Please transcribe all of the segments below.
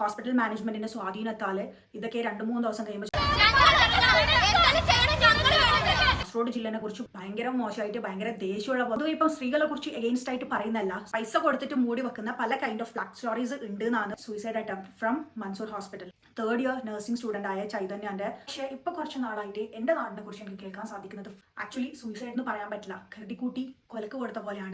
Hospital മാനേജ്മെന്റിന്റെ സ്വാധീനത്താൽ ഇതൊക്കെ രണ്ടു മൂന്ന് ദിവസം കഴിയുമ്പോൾ ജില്ലനെ കുറിച്ച് ഭയങ്കര മോശമായിട്ട് ഭയങ്കര ദേഷ്യമുള്ള പൊതുവെ ഇപ്പം സ്ത്രീകളെ കുറിച്ച് എഗെയിൻസ്റ്റ് ആയിട്ട് പറയുന്നല്ല പൈസ കൊടുത്തിട്ട് മൂടി വെക്കുന്ന പല കൈൻഡ് ഓഫ് ഫ്ലക് സ്റ്റോറീസ് ഉണ്ട് എന്നാണ് suicide attempt from Mansoor hospital third year nursing student ആയ ചൈതന്യന്റെ. പക്ഷേ ഇപ്പൊ കുറച്ച് നാളായിട്ട് എന്റെ നാടിനെ കുറിച്ച് എനിക്ക് കേൾക്കാൻ സാധിക്കുന്നത് ആക്ച്വലി സൂയിസൈഡ് എന്ന് പറയാൻ പറ്റില്ല. കരുതിക്കൂട്ടി കൊലക്ക് കൊടുത്ത പോലെയാണ്.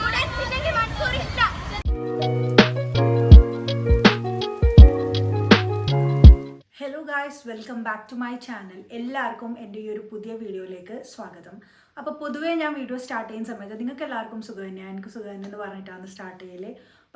Hello guys welcome back to my channel എല്ലാവർക്കും എന്റെ ഈ ഒരു പുതിയ വീഡിയോയിലേക്ക് സ്വാഗതം. അപ്പോൾ പൊതുവേ ഞാൻ വീഡിയോ സ്റ്റാർട്ട് ചെയ്യുന്ന സമയത്ത് നിങ്ങൾക്ക് എല്ലാവർക്കും സുഖം തന്നെയാണ് എനിക്ക് സുഖം തന്നെ എന്ന് പറഞ്ഞിട്ടാണ് സ്റ്റാർട്ട് ചെയ്യൽ.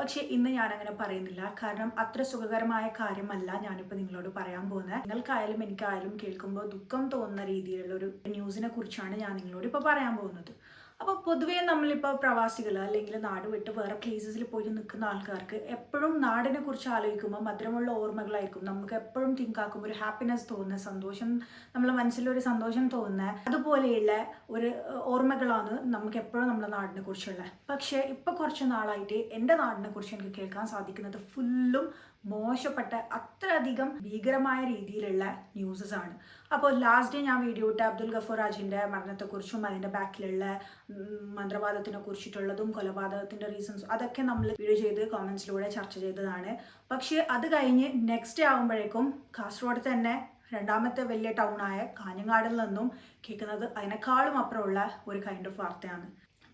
പക്ഷേ ഇന്ന് ഞാനങ്ങനെ പറയുന്നില്ല. കാരണം അത്ര സുഖകരമായ കാര്യമല്ല ഞാനിപ്പോൾ നിങ്ങളോട് പറയാൻ പോകുന്നത്. നിങ്ങൾക്കായാലും എനിക്കായാലും കേൾക്കുമ്പോൾ ദുഃഖം തോന്നുന്ന രീതിയിലുള്ള ഒരു ന്യൂസിനെ കുറിച്ചാണ് ഞാൻ നിങ്ങളോട് ഇപ്പോൾ പറയാൻ പോകുന്നത്. അപ്പോൾ പൊതുവേ നമ്മളിപ്പോൾ പ്രവാസികൾ അല്ലെങ്കിൽ നാട് വിട്ട് വേറെ പ്ലേസസിൽ പോയി നിൽക്കുന്ന ആൾക്കാർക്ക് എപ്പോഴും നാടിനെ കുറിച്ച് ആലോചിക്കുമ്പോൾ മധുരമുള്ള ഓർമ്മകളായിരിക്കും. നമുക്ക് എപ്പോഴും തിങ്ക് ആക്കുമ്പോൾ ഒരു ഹാപ്പിനെസ് തോന്നുന്ന സന്തോഷം നമ്മളെ മനസ്സിലൊരു സന്തോഷം തോന്നുന്ന അതുപോലെയുള്ള ഒരു ഓർമ്മകളാണ് നമുക്ക് എപ്പോഴും നമ്മുടെ നാടിനെ കുറിച്ചുള്ളത് പക്ഷേ ഇപ്പോൾ കുറച്ച് നാളായിട്ട് എന്റെ നാടിനെ കുറിച്ച് എനിക്ക് കേൾക്കാൻ സാധിക്കുന്നത് ഫുള്ളും മോശപ്പെട്ട അത്രയധികം ഭീകരമായ രീതിയിലുള്ള ന്യൂസസ് ആണ് അപ്പോൾ ലാസ്റ്റ് ഡേ ഞാൻ വീഡിയോ ഇട്ട അബ്ദുൽ ഗഫൂർ രാജിന്റെ മരണത്തെക്കുറിച്ചും അതിന്റെ ബാക്കിലുള്ള മന്ത്രവാദത്തിനെ കുറിച്ചിട്ടുള്ളതും കൊലപാതകത്തിന്റെ റീസൺസും അതൊക്കെ നമ്മൾ വീഡിയോ ചെയ്ത് കോമൻസിലൂടെ ചർച്ച ചെയ്തതാണ്. പക്ഷേ അത് കഴിഞ്ഞ് നെക്സ്റ്റ് ഡേ ആകുമ്പോഴേക്കും കാസർഗോഡ് തന്നെ രണ്ടാമത്തെ വലിയ ടൗണായ കാഞ്ഞങ്ങാടിൽ നിന്നും കേൾക്കുന്നത് അതിനേക്കാളും അപ്പുറമുള്ള ഒരു കൈൻഡ് ഓഫ് വാർത്തയാണ്.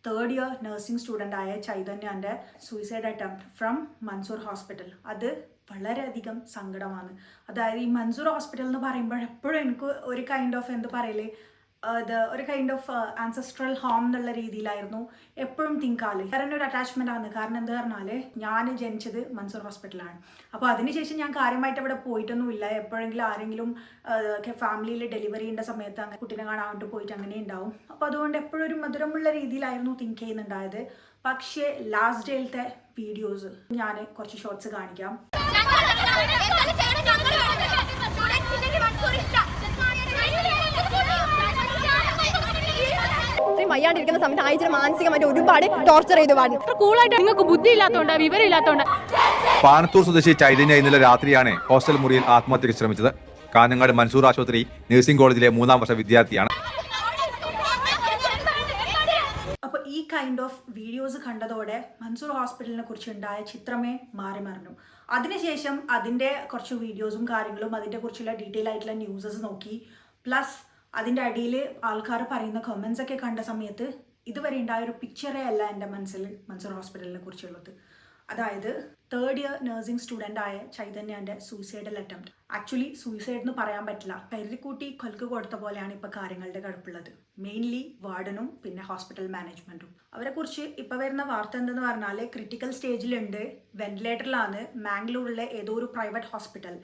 തേർഡ് ഇയർ നഴ്സിംഗ് സ്റ്റുഡന്റായ ചൈതന്യന്റെ suicide attempt from Mansoor hospital അത് വളരെയധികം സങ്കടമാണ്. അതായത് ഈ മൻസൂർ ഹോസ്പിറ്റൽ എന്ന് പറയുമ്പോൾ എപ്പോഴും എനിക്ക് ഒരു കൈൻഡ് ഓഫ് എന്ത് പറയൽ അത് ഒരു കൈൻഡ് ഓഫ് ആൻസസ്ട്രൽ ഹോം എന്നുള്ള രീതിയിലായിരുന്നു എപ്പോഴും തിങ്ക് തിങ്കാൽ. കാരണം ഒരു അറ്റാച്ച്മെന്റ് ആണ്. കാരണം എന്താ പറഞ്ഞാൽ ഞാൻ ജനിച്ചത് മൻസൂർ ഹോസ്പിറ്റലാണ് അപ്പോൾ അതിനുശേഷം ഞാൻ കാര്യമായിട്ട് അവിടെ പോയിട്ടൊന്നുമില്ല. എപ്പോഴെങ്കിലും ആരെങ്കിലും ഫാമിലിയിൽ ഡെലിവറി ചെയ്യേണ്ട സമയത്ത് അങ്ങനെ കുട്ടീനെ വേണ്ടി പോയിട്ട് അങ്ങനെ ഉണ്ടാവും. അപ്പോൾ അതുകൊണ്ട് എപ്പോഴും ഒരു മധുരമുള്ള രീതിയിലായിരുന്നു തിങ്ക് ചെയ്യുന്നുണ്ടായത്. പക്ഷേ ലാസ്റ്റ് ഡേയിലത്തെ വീഡിയോസ് ഞാൻ കുറച്ച് ഷോർട്സ് കാണിക്കാം. വയ്യാണ്ടിരിക്കുന്ന സമയത്ത് അയച്ചിട്ട് മാനസികമായിട്ട് ഒരുപാട് ടോർച്ചർ ചെയ്തു പാടുന്നു ഇത്ര കൂളായിട്ട് നിങ്ങൾക്ക് ബുദ്ധി ഇല്ലാത്തതുകൊണ്ട് വിവരം ഇല്ലാത്തതുകൊണ്ട് പാനത്തൂർ സ്വദേശി ചൈതന്യ ഇന്നലെ രാത്രിയാണ് ഹോസ്റ്റൽ മുറിയിൽ ആത്മഹത്യക്ക് ശ്രമിച്ചത്. കാഞ്ഞങ്ങാട് മൻസൂർ ആശുപത്രി നഴ്സിംഗ് കോളേജിലെ മൂന്നാം വർഷ വിദ്യാർത്ഥിയാണ് അപ്പോൾ ഈ കൈൻഡ് ഓഫ് വീഡിയോസ് കണ്ടതോടെ മൻസൂർ ഹോസ്പിറ്റലിനെ കുറിച്ച് ഉണ്ടായ ചിത്രമേ മാറി മറിഞ്ഞു അതിനുശേഷം അതിന്റെ കുറച്ച് വീഡിയോസും കാര്യങ്ങളും അതിന്റെ കുറിച്ചുള്ള ഡീറ്റെയിൽ ആയിട്ടുള്ള ന്യൂസസ് നോക്കി. പ്ലസ് അതിന്റെ അടിയിൽ ആൾക്കാർ പറയുന്ന കമൻസ് ഒക്കെ കണ്ട സമയത്ത് ഇതുവരെ ഉണ്ടായ ഒരു പിക്ചറേ അല്ല എന്റെ മനസ്സിൽ മൻസൂർ ഹോസ്പിറ്റലിനെ കുറിച്ചുള്ളത്. അതായത് തേർഡ് ഇയർ നഴ്സിംഗ് സ്റ്റുഡന്റ് ആയ ചൈതന്യന്റെ സൂയിസൈഡൽ അറ്റംപ്റ്റ് ആക്ച്വലി സൂയിസൈഡ് എന്ന് പറയാൻ പറ്റില്ല. കരുതിക്കൂട്ടി കൊൽക്ക് കൊടുത്ത പോലെയാണ് ഇപ്പോൾ കാര്യങ്ങളുടെ കടുപ്പുള്ളത്. മെയിൻലി വാർഡനും പിന്നെ ഹോസ്പിറ്റൽ മാനേജ്മെന്റും അവരെക്കുറിച്ച് ഇപ്പോൾ വരുന്ന വാർത്ത എന്തെന്ന് പറഞ്ഞാൽ ക്രിട്ടിക്കൽ സ്റ്റേജിലുണ്ട് വെന്റിലേറ്ററിലാണ് മാംഗ്ലൂരിലെ ഏതോ ഒരു പ്രൈവറ്റ് ഹോസ്പിറ്റൽ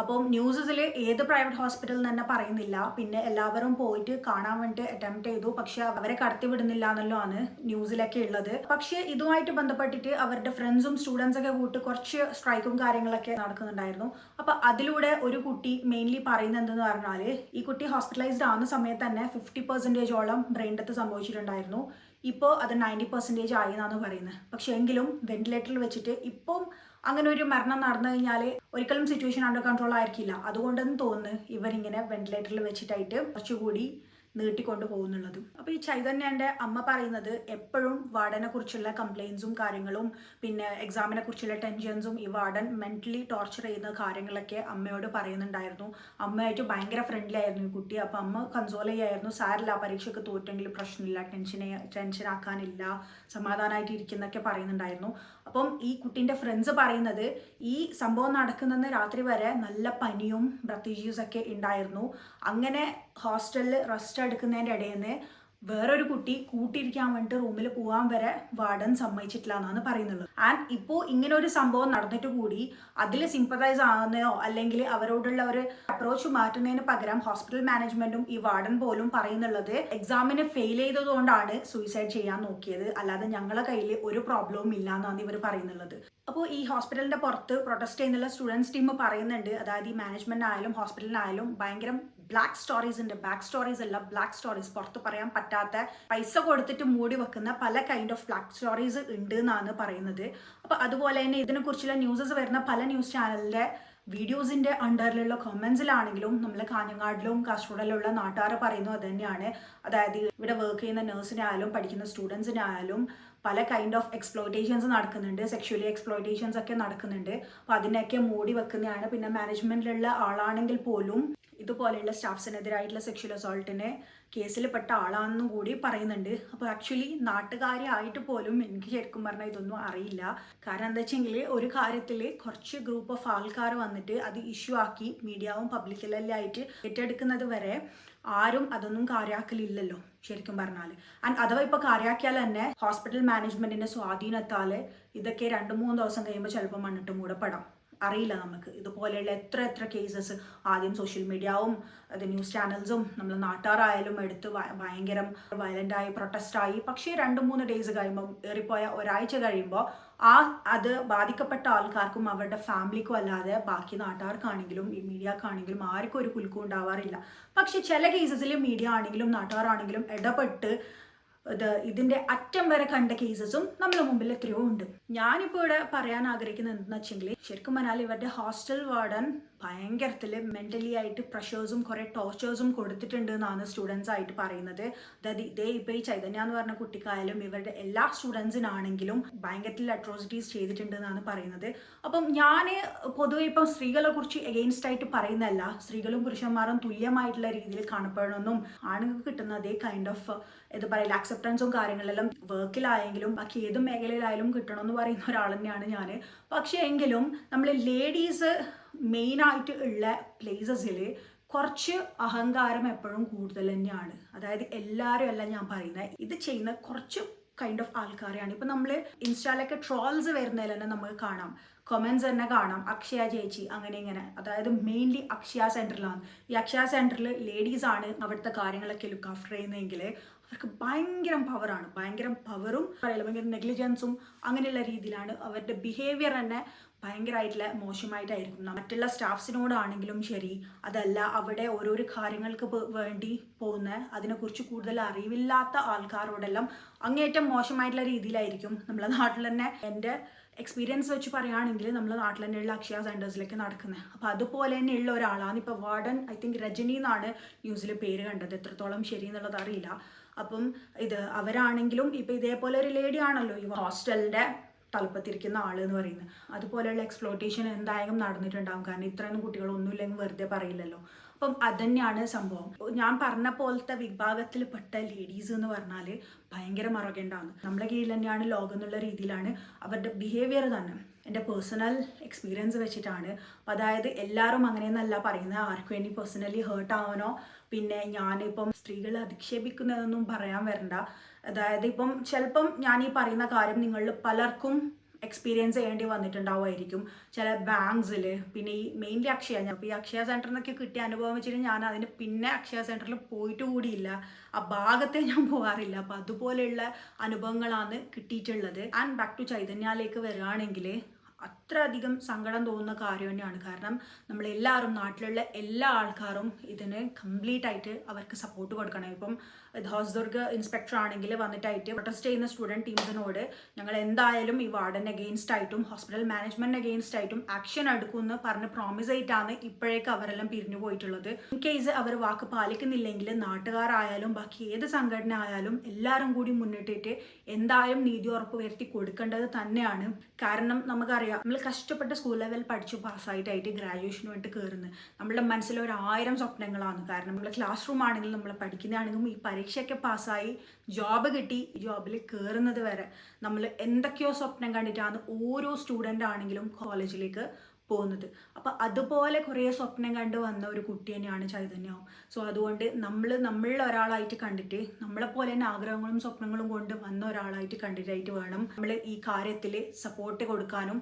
അപ്പം ന്യൂസസിൽ ഏത് പ്രൈവറ്റ് ഹോസ്പിറ്റൽ എന്ന് തന്നെ പറയുന്നില്ല. പിന്നെ എല്ലാവരും പോയിട്ട് കാണാൻ വേണ്ടി അറ്റംപ്റ്റ് ചെയ്തു. പക്ഷെ അവരെ കടത്തി വിടുന്നില്ല എന്നല്ലോ ആണ് ന്യൂസിലൊക്കെ ഉള്ളത്. പക്ഷേ ഇതുമായിട്ട് ബന്ധപ്പെട്ടിട്ട് അവരുടെ ഫ്രണ്ട്സും സ്റ്റുഡൻസ് ഒക്കെ കൂട്ട് കുറച്ച് സ്ട്രൈക്കും കാര്യങ്ങളൊക്കെ നടക്കുന്നുണ്ടായിരുന്നു. അപ്പൊ അതിലൂടെ ഒരു കുട്ടി മെയിൻലി പറയുന്നത് എന്തെന്ന് പറഞ്ഞാൽ ഈ കുട്ടി ഹോസ്പിറ്റലൈസ്ഡ് ആവുന്ന സമയത്ത് തന്നെ ഫിഫ്റ്റി പെർസെന്റേജോളം ബ്രെയിൻ ഡെത്ത് സംഭവിച്ചിട്ടുണ്ടായിരുന്നു. ഇപ്പോൾ അത് നയന്റി പെർസെന്റേജ് ആയി എന്നാണ് പറയുന്നത്. പക്ഷേ എങ്കിലും വെന്റിലേറ്ററിൽ വെച്ചിട്ട് ഇപ്പം അങ്ങനെ ഒരു മരണം നടന്നു കഴിഞ്ഞാൽ ഒരിക്കലും സിറ്റുവേഷൻ അണ്ടർ കൺട്രോൾ ആയിരിക്കില്ല. അതുകൊണ്ടെന്ന് തോന്നുന്നു ഇവരിങ്ങനെ വെന്റിലേറ്ററിൽ വെച്ചിട്ടായിട്ട് കുറച്ചുകൂടി നീട്ടിക്കൊണ്ട് പോകുന്നുള്ളതും അപ്പോൾ ഈ ചൈതന്യന്റെ അമ്മ പറയുന്നത് എപ്പോഴും വാർഡനെ കുറിച്ചുള്ള കംപ്ലയിൻസും കാര്യങ്ങളും പിന്നെ എക്സാമിനെ കുറിച്ചുള്ള ടെൻഷൻസും ഈ വാർഡൻ മെന്റലി ടോർച്ചർ ചെയ്യുന്ന കാര്യങ്ങളൊക്കെ അമ്മയോട് പറയുന്നുണ്ടായിരുന്നു. അമ്മയായിട്ട് ഭയങ്കര ഫ്രണ്ട്ലി ആയിരുന്നു ഈ കുട്ടി. അപ്പോൾ അമ്മ കൺസോൾ ചെയ്യായിരുന്നു. സാരില്ല പരീക്ഷയ്ക്ക് തോറ്റെങ്കിൽ പ്രശ്നമില്ല ടെൻഷനെ ടെൻഷൻ ആക്കാനില്ല സമാധാനമായിട്ട് ഇരിക്കുന്നൊക്കെ പറയുന്നുണ്ടായിരുന്നു. അപ്പം ഈ കുട്ടീന്റെ ഫ്രണ്ട്സ് പറയുന്നത് ഈ സംഭവം നടക്കുന്ന രാത്രി വരെ നല്ല പനിയും ബ്രത്തീജിയൂസ് ഒക്കെ ഉണ്ടായിരുന്നു. അങ്ങനെ ഹോസ്റ്റലിൽ റെസ്റ്റ് എടുക്കുന്നതിന്റെ ഇടയിൽ നിന്ന് വേറൊരു കുട്ടി കൂട്ടിയിരിക്കാൻ വേണ്ടിട്ട് റൂമിൽ പോകാൻ വരെ വാർഡൻ സമ്മതിച്ചിട്ടില്ല എന്നാണ് പറയുന്നുള്ളത് ആൻഡ് ഇപ്പോൾ ഇങ്ങനെ ഒരു സംഭവം നടന്നിട്ട് കൂടി അതിൽ സിംപതൈസ് ആകുന്നതോ അല്ലെങ്കിൽ അവരോടുള്ള ഒരു അപ്രോച്ച് മാറ്റുന്നതിന് പകരം ഹോസ്പിറ്റൽ മാനേജ്മെന്റും ഈ വാർഡൻ പോലും പറയുന്നുള്ളത് എക്സാമിന് ഫെയിൽ ചെയ്തതുകൊണ്ടാണ് സൂയിസൈഡ് ചെയ്യാൻ നോക്കിയത്. അല്ലാതെ ഞങ്ങളെ കയ്യിൽ ഒരു പ്രോബ്ലവും ഇല്ല എന്നാണ് ഇവർ പറയുന്നുള്ളത്. അപ്പോൾ ഈ ഹോസ്പിറ്റലിന്റെ പുറത്ത് പ്രൊട്ടസ്റ്റ് ചെയ്യുന്നുള്ള സ്റ്റുഡൻസ് ടീം പറയുന്നുണ്ട്. അതായത് ഈ മാനേജ്മെന്റ് ആയാലും ഹോസ്പിറ്റലിനായാലും ഭയങ്കര ബ്ലാക്ക് സ്റ്റോറീസ് ഉണ്ട്. ബാക്ക് സ്റ്റോറീസ് അല്ല ബ്ലാക്ക് സ്റ്റോറീസ് പുറത്ത് പറയാൻ പറ്റാത്ത പൈസ കൊടുത്തിട്ട് മൂടി വെക്കുന്ന പല കൈൻഡ് ഓഫ് ബ്ലാക്ക് സ്റ്റോറീസ് ഉണ്ട് എന്നാണ് പറയുന്നത്. അപ്പോൾ അതുപോലെ തന്നെ ഇതിനെക്കുറിച്ചുള്ള ന്യൂസസ് വരുന്ന പല ന്യൂസ് ചാനലിന്റെ വീഡിയോസിന്റെ അണ്ടറിലുള്ള കമന്റ്സിലാണെങ്കിലും നമ്മൾ കാഞ്ഞങ്ങാടിലും കാസർഗോഡിലുള്ള നാട്ടുകാർ പറയുന്നു അത് തന്നെയാണ്. അതായത് ഇവിടെ വർക്ക് ചെയ്യുന്ന നേഴ്സിനായാലും പഠിക്കുന്ന സ്റ്റുഡൻസിനായാലും പല കൈൻഡ് ഓഫ് എക്സ്പ്ലോയിറ്റേഷൻസ് നടക്കുന്നുണ്ട്. സെക്ഷലി എക്സ്പ്ലോയിറ്റേഷൻസ് ഒക്കെ നടക്കുന്നുണ്ട്. അപ്പോൾ അതിനൊക്കെ മൂടി വെക്കുന്നതാണ്. പിന്നെ മാനേജ്മെന്റിലുള്ള ആളാണെങ്കിൽ പോലും ഇതുപോലെയുള്ള സ്റ്റാഫ്സിനെതിരായിട്ടുള്ള സെക്ഷൽ അസോൾട്ടിനെ കേസിൽ പെട്ട ആളാണെന്നും കൂടി പറയുന്നുണ്ട്. അപ്പോൾ ആക്ച്വലി നാട്ടുകാരായിട്ട് പോലും എനിക്ക് ശരിക്കും പറഞ്ഞാൽ ഇതൊന്നും അറിയില്ല. കാരണം എന്താ വെച്ചെങ്കിൽ ഒരു കാര്യത്തിൽ കുറച്ച് ഗ്രൂപ്പ് ഓഫ് ആൾക്കാർ വന്നിട്ട് അത് ഇഷ്യൂ ആക്കി മീഡിയാവും പബ്ലിക്കിലെല്ലാം ആയിട്ട് ഏറ്റെടുക്കുന്നത് വരെ ആരും അതൊന്നും കാര്യാക്കലില്ലല്ലോ ശരിക്കും പറഞ്ഞാൽ ആൻഡ് അഥവാ ഇപ്പോൾ കാര്യാക്കിയാൽ തന്നെ ഹോസ്പിറ്റൽ മാനേജ്മെന്റിന്റെ സ്വാധീനത്താൽ ഇതൊക്കെ രണ്ട് മൂന്ന് ദിവസം കഴിയുമ്പോൾ ചിലപ്പോൾ മണ്ണിട്ട് മൂടപ്പെടാം. അറിയില്ല നമുക്ക്. ഇതുപോലെയുള്ള എത്ര എത്ര കേസസ് ആദ്യം സോഷ്യൽ മീഡിയാവും അത് ന്യൂസ് ചാനൽസും നമ്മൾ നാട്ടുകാരായാലും എടുത്ത് ഭയങ്കരം വയലന്റായി പ്രൊട്ടസ്റ്റായി പക്ഷേ രണ്ട് മൂന്ന് ഡേയ്സ് കഴിയുമ്പോൾ ഏറിപ്പോയ ഒരാഴ്ച കഴിയുമ്പോൾ ആ അത് ബാധിക്കപ്പെട്ട ആൾക്കാർക്കും അവരുടെ ഫാമിലിക്കും അല്ലാതെ ബാക്കി നാട്ടുകാർക്കാണെങ്കിലും ഈ മീഡിയക്കാണെങ്കിലും ആർക്കും ഒരു കുലുക്കും ഉണ്ടാവാറില്ല. പക്ഷേ ചില കേസസിൽ മീഡിയ ആണെങ്കിലും നാട്ടുകാരാണെങ്കിലും ഇടപെട്ട് ഇത് ഇതിന്റെ അറ്റം വരെ കണ്ട കേസസും നമ്മുടെ മുമ്പിൽ എത്രയോ ഉണ്ട്. ഞാനിപ്പോൾ ഇവിടെ പറയാൻ ആഗ്രഹിക്കുന്നത് എന്താണെന്ന് വെച്ചെങ്കിൽ ശരിക്കും പറഞ്ഞാൽ ഇവരുടെ ഹോസ്റ്റൽ വാർഡൻ ഭയങ്കരത്തിൽ മെന്റലി ആയിട്ട് പ്രഷേഴ്സും കുറേ ടോർച്ചേഴ്സും കൊടുത്തിട്ടുണ്ട് എന്നാണ് സ്റ്റുഡൻസ് ആയിട്ട് പറയുന്നത്. അതായത് ഇതേ ഇപ്പോൾ ഈ ചൈതന്യ എന്ന് പറഞ്ഞ കുട്ടിക്കായാലും ഇവരുടെ എല്ലാ സ്റ്റുഡൻസിനാണെങ്കിലും ഭയങ്കരത്തിൽ അട്രോസിറ്റീസ് ചെയ്തിട്ടുണ്ട് എന്നാണ് പറയുന്നത്. അപ്പം ഞാൻ പൊതുവെ ഇപ്പം സ്ത്രീകളെ കുറിച്ച് എഗെയിൻസ്റ്റ് ആയിട്ട് പറയുന്നതല്ല. സ്ത്രീകളും പുരുഷന്മാരും തുല്യമായിട്ടുള്ള രീതിയിൽ കാണപ്പെടണമെന്നും ആണുങ്ങൾക്ക് കിട്ടുന്ന അതേ കൈൻഡ് ഓഫ് എന്താ പറയുക അക്സെപ്റ്റൻസും കാര്യങ്ങളെല്ലാം വർക്കിലായെങ്കിലും ബാക്കി ഏത് മേഖലയിലായാലും കിട്ടണമെന്ന് പറയുന്ന ഒരാൾ തന്നെയാണ് ഞാൻ പക്ഷേ എങ്കിലും നമ്മൾ ലേഡീസ് മെയിനായിട്ട് ഉള്ള പ്ലേസസിൽ കുറച്ച് അഹങ്കാരം എപ്പോഴും കൂടുതൽ തന്നെയാണ്. അതായത് എല്ലാവരും അല്ല ഞാൻ പറയുന്നത് ഇത് ചെയ്യുന്ന കുറച്ച് കൈൻഡ് ഓഫ് ആൾക്കാരെയാണ്. ഇപ്പം നമ്മൾ ഇൻസ്റ്റാലൊക്കെ ട്രോൾസ് വരുന്നതിൽ തന്നെ നമുക്ക് കാണാം. കൊമൻസ് തന്നെ കാണാം. അക്ഷയ ചേച്ചി അങ്ങനെ ഇങ്ങനെ. അതായത് മെയിൻലി അക്ഷയ സെന്ററിലാണ് ഈ അക്ഷയ സെന്ററിൽ ലേഡീസാണ് അവിടുത്തെ കാര്യങ്ങളൊക്കെ ലുക്ക് ആഫ്റ്റർ ചെയ്യുന്നതെങ്കിൽ അവർക്ക് ഭയങ്കര പവറാണ് ഭയങ്കര പവറും പറയില്ല ഭയങ്കര നെഗ്ലിജൻസും അങ്ങനെയുള്ള രീതിയിലാണ് അവരുടെ ബിഹേവിയർ തന്നെ ഭയങ്കരമായിട്ടുള്ള മോശമായിട്ടായിരിക്കും. മറ്റുള്ള സ്റ്റാഫ്സിനോടാണെങ്കിലും ശരി അതല്ല അവിടെ ഓരോരോ കാര്യങ്ങൾക്ക് വേണ്ടി പോകുന്ന അതിനെക്കുറിച്ച് കൂടുതൽ അറിവില്ലാത്ത ആൾക്കാരോടെല്ലാം അങ്ങേറ്റം മോശമായിട്ടുള്ള രീതിയിലായിരിക്കും നമ്മളെ നാട്ടിൽ തന്നെ എന്റെ എക്സ്പീരിയൻസ് വെച്ച് പറയുകയാണെങ്കിൽ നമ്മൾ നാട്ടിൽ തന്നെയുള്ള അക്ഷയ സെന്റേഴ്സിലേക്ക് നടക്കുന്നത് അപ്പോൾ അതുപോലെ തന്നെയുള്ള ഒരാളാണ് ഇപ്പോൾ വാർഡൻ ഐ തിങ്ക് രജനി എന്നാണ് ന്യൂസിൽ പേര് കണ്ടത്. എത്രത്തോളം ശരി എന്നുള്ളത് അറിയില്ല. അപ്പം ഇത് അവരാണെങ്കിലും ഇപ്പം ഇതേപോലെ ഒരു ലേഡി ആണല്ലോ ഈ ഹോസ്റ്റലിന്റെ തലപ്പത്തിരിക്കുന്ന ആൾ എന്ന് പറയുന്നത്. അതുപോലെയുള്ള എക്സ്പ്ലോട്ടേഷൻ എന്തായാലും നടന്നിട്ടുണ്ടാകും കാരണം ഇത്രയൊന്നും കുട്ടികളൊന്നുമില്ലെങ്കിൽ വെറുതെ പറയില്ലല്ലോ. അപ്പം അതന്നെയാണ് സംഭവം. ഞാൻ പറഞ്ഞ പോലത്തെ വിഭാഗത്തിൽപ്പെട്ട ലേഡീസ് എന്ന് പറഞ്ഞാൽ ഭയങ്കര മറകേണ്ടാണ് നമ്മുടെ കീഴിൽ തന്നെയാണ് ലോകം എന്നുള്ള രീതിയിലാണ് അവരുടെ ബിഹേവിയർ തന്നെ. എന്റെ പേഴ്സണൽ എക്സ്പീരിയൻസ് വെച്ചിട്ടാണ്. അതായത് എല്ലാവരും അങ്ങനെയെന്നല്ല പറയുന്നത്. ആർക്കും വേണ്ടി പേഴ്സണലി ഹേർട്ട് ആവാനോ പിന്നെ ഞാനിപ്പം സ്ത്രീകളെ അധിക്ഷേപിക്കുന്നതൊന്നും പറയാൻ വരണ്ട. അതായത് ഇപ്പം ചിലപ്പം ഞാൻ ഈ പറയുന്ന കാര്യം നിങ്ങളിൽ പലർക്കും എക്സ്പീരിയൻസ് ചെയ്യേണ്ടി വന്നിട്ടുണ്ടാവുമായിരിക്കും. ചില ബാങ്ക്സിൽ പിന്നെ ഈ മെയിൻലി അക്ഷയ ഞാൻ ഈ അക്ഷയ സെന്ററിൽ നിന്നൊക്കെ കിട്ടിയ അനുഭവം വെച്ചിട്ട് ഞാൻ അതിന് പിന്നെ അക്ഷയ സെന്ററിൽ പോയിട്ട് കൂടിയില്ല. ആ ഭാഗത്തെ ഞാൻ പോകാറില്ല അപ്പോൾ അതുപോലെയുള്ള അനുഭവങ്ങളാണ് കിട്ടിയിട്ടുള്ളത്. ആൻഡ് ബാക്ക് ടു ചൈതന്യയിലേക്ക് വരികയാണെങ്കിൽ അത്ര അധികം സങ്കടം തോന്നുന്ന കാര്യം തന്നെയാണ്. കാരണം നമ്മളെല്ലാവരും നാട്ടിലുള്ള എല്ലാ ആൾക്കാരും ഇതിന് കംപ്ലീറ്റ് ആയിട്ട് അവർക്ക് സപ്പോർട്ട് കൊടുക്കണം. ഇപ്പം ഹോസ്ദുർഗ് ഇൻസ്പെക്ടർ ആണെങ്കിൽ വന്നിട്ടായിട്ട് പ്രൊട്ടസ്റ്റ് ചെയ്യുന്ന സ്റ്റുഡന്റ് ടീംസിനോട് ഞങ്ങൾ എന്തായാലും ഈ വാർഡൻ അഗെയിൻസ്റ്റ് ആയിട്ടും ഹോസ്പിറ്റൽ മാനേജ്മെന്റ് അഗെയിൻസ്റ്റ് ആയിട്ടും ആക്ഷൻ എടുക്കുമെന്ന് പറഞ്ഞ് പ്രോമിസ് ആയിട്ടാണ് ഇപ്പോഴേക്ക് അവരെല്ലാം പിരിഞ്ഞു പോയിട്ടുള്ളത്. ഇൻ കേസ് അവർ വാക്ക് പാലിക്കുന്നില്ലെങ്കിൽ നാട്ടുകാരായാലും ബാക്കി ഏത് സംഘടന ആയാലും എല്ലാവരും കൂടി മുന്നിട്ടിട്ട് എന്തായാലും നീതി ഉറപ്പ് വരുത്തി കൊടുക്കേണ്ടത് തന്നെയാണ്. കാരണം നമുക്കറിയാം നമ്മൾ കഷ്ടപ്പെട്ട സ്കൂൾ ലെവൽ പഠിച്ചു പാസ്സായിട്ടായിട്ട് ഗ്രാജുവേഷന് വേണ്ടി കയറുന്നത് നമ്മുടെ മനസ്സിൽ ഒരു ആയിരം സ്വപ്നങ്ങളാണ്. കാരണം നമ്മൾ ക്ലാസ് റൂം ആണെങ്കിലും നമ്മൾ പഠിക്കുന്നതാണെങ്കിലും ഈ പരീക്ഷയൊക്കെ പാസ്സായി ജോബ് കിട്ടി ജോബിൽ കയറുന്നത് വരെ. നമ്മൾ എന്തൊക്കെയോ സ്വപ്നം കണ്ടിട്ടാണ് ഓരോ സ്റ്റുഡന്റ് ആണെങ്കിലും കോളേജിലേക്ക് പോകുന്നത്. അപ്പം അതുപോലെ കുറേ സ്വപ്നം കണ്ട് വന്ന ഒരു കുട്ടി തന്നെയാണ് ചൈതന്യവും. സോ അതുകൊണ്ട് നമ്മൾ നമ്മളിൽ ഒരാളായിട്ട് കണ്ടിട്ട് നമ്മളെ പോലെ തന്നെ ആഗ്രഹങ്ങളും സ്വപ്നങ്ങളും കൊണ്ട് വന്ന ഒരാളായിട്ട് കണ്ടിട്ടായിട്ട് വേണം നമ്മൾ ഈ കാര്യത്തിൽ സപ്പോർട്ട് കൊടുക്കാനും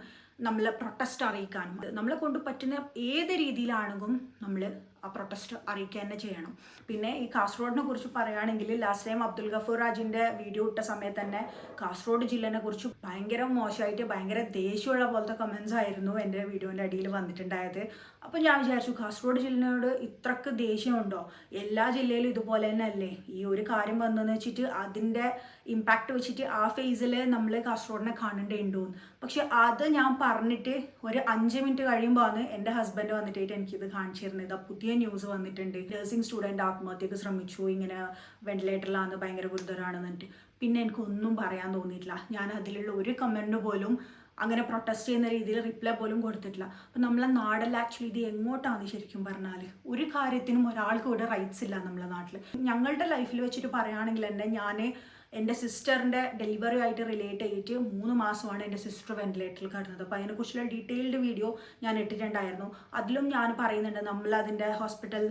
നമ്മളെ പ്രൊട്ടസ്റ്റ് അറിയിക്കാനും. നമ്മളെ കൊണ്ട് പറ്റുന്ന ഏത് രീതിയിലാണെങ്കിലും നമ്മൾ ആ പ്രൊട്ടസ്റ്റ് അറിയിക്കുക തന്നെ ചെയ്യണം. പിന്നെ ഈ കാസർഗോഡിനെ കുറിച്ച് പറയുകയാണെങ്കിൽ ലാസ്റ്റ് ടൈം അബ്ദുൽ ഗഫൂർ രാജിന്റെ വീഡിയോ ഇട്ട സമയത്ത് തന്നെ കാസർഗോഡ് ജില്ലേനെ കുറിച്ച് ഭയങ്കര മോശമായിട്ട് ഭയങ്കര ദേഷ്യമുള്ള പോലത്തെ കമൻസ് ആയിരുന്നു എന്റെ വീഡിയോന്റെ അടിയിൽ വന്നിട്ടുണ്ടായത്. അപ്പോൾ ഞാൻ വിചാരിച്ചു കാസർഗോഡ് ജില്ലയോട് ഇത്രക്ക് ദേഷ്യമുണ്ടോ? എല്ലാ ജില്ലയിലും ഇതുപോലെ തന്നെ അല്ലേ? ഈ ഒരു കാര്യം വന്നെന്ന് വെച്ചിട്ട് അതിന്റെ ഇമ്പാക്റ്റ് വെച്ചിട്ട് ആ ഫേസിൽ നമ്മൾ കാസർഗോഡിനെ കാണേണ്ടതുണ്ടോ പക്ഷെ അത് ഞാൻ പറഞ്ഞിട്ട് ഒരു അഞ്ച് മിനിറ്റ് കഴിയുമ്പോൾ ആണ് എന്റെ ഹസ്ബൻഡ് വന്നിട്ട് എനിക്കിത് കാണിച്ചു തരുന്നത്. ഇതാ പുതിയ ന്യൂസ് വന്നിട്ടുണ്ട്. നഴ്സിംഗ് സ്റ്റുഡന്റ് ആത്മഹത്യക്ക് ശ്രമിച്ചു. ഇങ്ങനെ വെന്റിലേറ്ററിലാണ് ഭയങ്കര ഗുരുതരമാണെന്നിട്ട് പിന്നെ എനിക്കൊന്നും പറയാൻ തോന്നിയിട്ടില്ല. ഞാൻ അതിലുള്ള ഒരു കമന്റ് പോലും അങ്ങനെ പ്രൊട്ടസ്റ്റ് ചെയ്യുന്ന രീതിയിൽ റിപ്ലൈ പോലും കൊടുത്തിട്ടില്ല. അപ്പം നമ്മളെ നാടല്ല ആക്ച്വലി ഇത് എങ്ങോട്ടാണ് ശരിക്കും പറഞ്ഞാൽ ഒരു കാര്യത്തിനും ഒരാൾക്കും ഇവിടെ റൈറ്റ്സ് ഇല്ല നമ്മളെ നാട്ടിൽ ഞങ്ങളുടെ ലൈഫിൽ വെച്ചിട്ട് പറയുകയാണെങ്കിൽ തന്നെ ഞാൻ എന്റെ സിസ്റ്ററിന്റെ ഡെലിവറി ആയിട്ട് റിലേറ്റ് ചെയ്തിട്ട് മൂന്ന് മാസമാണ് എന്റെ സിസ്റ്റർ വെന്റിലേറ്ററിൽ കിടന്നത്. അപ്പോൾ അതിനെക്കുറിച്ചുള്ള ഡീറ്റെയിൽഡ് വീഡിയോ ഞാൻ ഇട്ടിട്ടുണ്ടായിരുന്നു. അതിലും ഞാൻ പറയുന്നുണ്ട് നമ്മൾ അതിന്റെ ഹോസ്പിറ്റൽ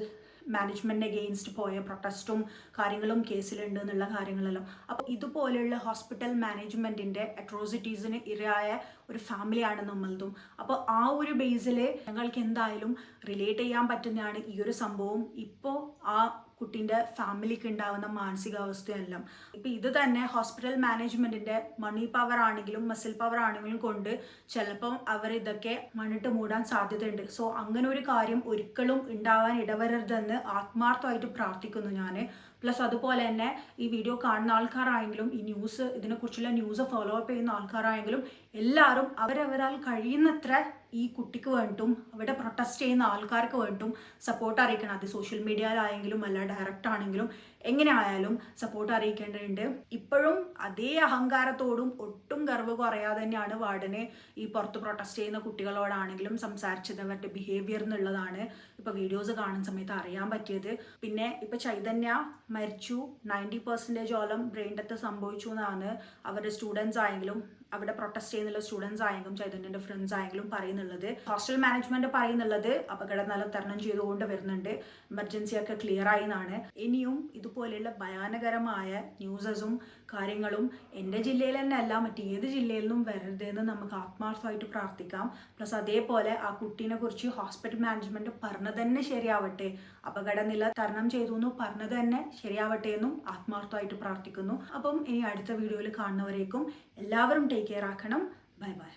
മാനേജ്മെന്റിന് എഗെയിൻസ്റ്റ് പോയ പ്രൊട്ടസ്റ്റും കാര്യങ്ങളും കേസിലുണ്ട് എന്നുള്ള കാര്യങ്ങളെല്ലാം. അപ്പോൾ ഇതുപോലെയുള്ള ഹോസ്പിറ്റൽ മാനേജ്മെന്റിന്റെ അട്രോസിറ്റീസിന് ഇരയായ ഒരു ഫാമിലിയാണ് നമ്മളതും അപ്പോൾ ആ ഒരു ബേസിൽ ഞങ്ങൾക്ക് എന്തായാലും റിലേറ്റ് ചെയ്യാൻ പറ്റുന്നതാണ് ഈ ഒരു സംഭവം. ഇപ്പോൾ ആ കുട്ടീന്റെ ഫാമിലിക്ക് ഉണ്ടാകുന്ന മാനസികാവസ്ഥയെല്ലാം. ഇപ്പം ഇത് തന്നെ ഹോസ്പിറ്റൽ മാനേജ്മെന്റിന്റെ മണി പവർ ആണെങ്കിലും മസിൽ പവർ ആണെങ്കിലും കൊണ്ട് ചിലപ്പം അവർ ഇതൊക്കെ മണ്ണിട്ട് മൂടാൻ സാധ്യതയുണ്ട്. സോ അങ്ങനെ ഒരു കാര്യം ഒരിക്കലും ഉണ്ടാവാൻ ഇടവരരുതെന്ന് ആത്മാർത്ഥമായിട്ട് പ്രാർത്ഥിക്കുന്നു ഞാൻ പ്ലസ് അതുപോലെ തന്നെ ഈ വീഡിയോ കാണുന്ന ആൾക്കാരായെങ്കിലും ഈ ന്യൂസ് ഇതിനെക്കുറിച്ചുള്ള ന്യൂസ് ഫോളോ അപ്പ് ചെയ്യുന്ന ആൾക്കാരായെങ്കിലും എല്ലാവരും അവരവരാൽ കഴിയുന്നത്ര ഈ കുട്ടിക്ക് വേണ്ടിയിട്ടും അവിടെ പ്രൊട്ടസ്റ്റ് ചെയ്യുന്ന ആൾക്കാർക്ക് വേണ്ടിയിട്ടും സപ്പോർട്ട് അറിയിക്കണം. അത് സോഷ്യൽ മീഡിയയിലായെങ്കിലും അല്ല ഡയറക്റ്റ് ആണെങ്കിലും എങ്ങനെ ആയാലും സപ്പോർട്ട് അറിയിക്കേണ്ടതുണ്ട്. ഇപ്പോഴും അതേ അഹങ്കാരത്തോടും ഒട്ടും ഗർവ് കുറയാതെ തന്നെയാണ് വാർഡന് ഈ പുറത്ത് പ്രൊട്ടസ്റ്റ് ചെയ്യുന്ന കുട്ടികളോടാണെങ്കിലും സംസാരിച്ചത് അവരുടെ ബിഹേവിയർ എന്നുള്ളതാണ് ഇപ്പോൾ വീഡിയോസ് കാണുന്ന സമയത്ത് അറിയാൻ പറ്റിയത്. പിന്നെ ഇപ്പോൾ ചൈതന്യ മരിച്ചു. നയന്റി പെർസെന്റേജോളം ബ്രെയിൻ ഡെത്ത് സംഭവിച്ചു എന്നാണ് അവരുടെ സ്റ്റുഡൻസ് ആയെങ്കിലും അവിടെ പ്രൊട്ടസ്റ്റ് ചെയ്യുന്നുള്ള സ്റ്റുഡൻസ് ആയെങ്കിലും ചൈതന്യന്റെ ഫ്രണ്ട്സ് ആയെങ്കിലും പറയുന്നുള്ളത്. ഹോസ്റ്റൽ മാനേജ്മെന്റ് പറയുന്നുള്ളത് അപകടനില തരണം ചെയ്തുകൊണ്ട് വരുന്നുണ്ട്. എമർജൻസി ഒക്കെ ക്ലിയർ ആയി എന്നാണ്. ഇനിയും ഇതുപോലെയുള്ള ഭയാനകരമായ ന്യൂസസും കാര്യങ്ങളും എന്റെ ജില്ലയിൽ തന്നെ അല്ല മറ്റേത് ജില്ലയിൽ നിന്നും വരരുതെന്ന് നമുക്ക് ആത്മാർത്ഥമായിട്ട് പ്രാർത്ഥിക്കാം. പ്ലസ് അതേപോലെ ആ കുട്ടീനെ കുറിച്ച് ഹോസ്പിറ്റൽ മാനേജ്മെന്റ് പറഞ്ഞത് തന്നെ ശരിയാവട്ടെ. അപകടനില തരണം ചെയ്തു എന്ന് പറഞ്ഞത് തന്നെ ശരിയാവട്ടെ എന്നും ആത്മാർത്ഥമായിട്ട് പ്രാർത്ഥിക്കുന്നു. അപ്പം ഇനി അടുത്ത വീഡിയോയിൽ കാണുന്നവരേക്കും എല്ലാവരും ടേക്ക് കെയർ ആക്കണം. Bye bye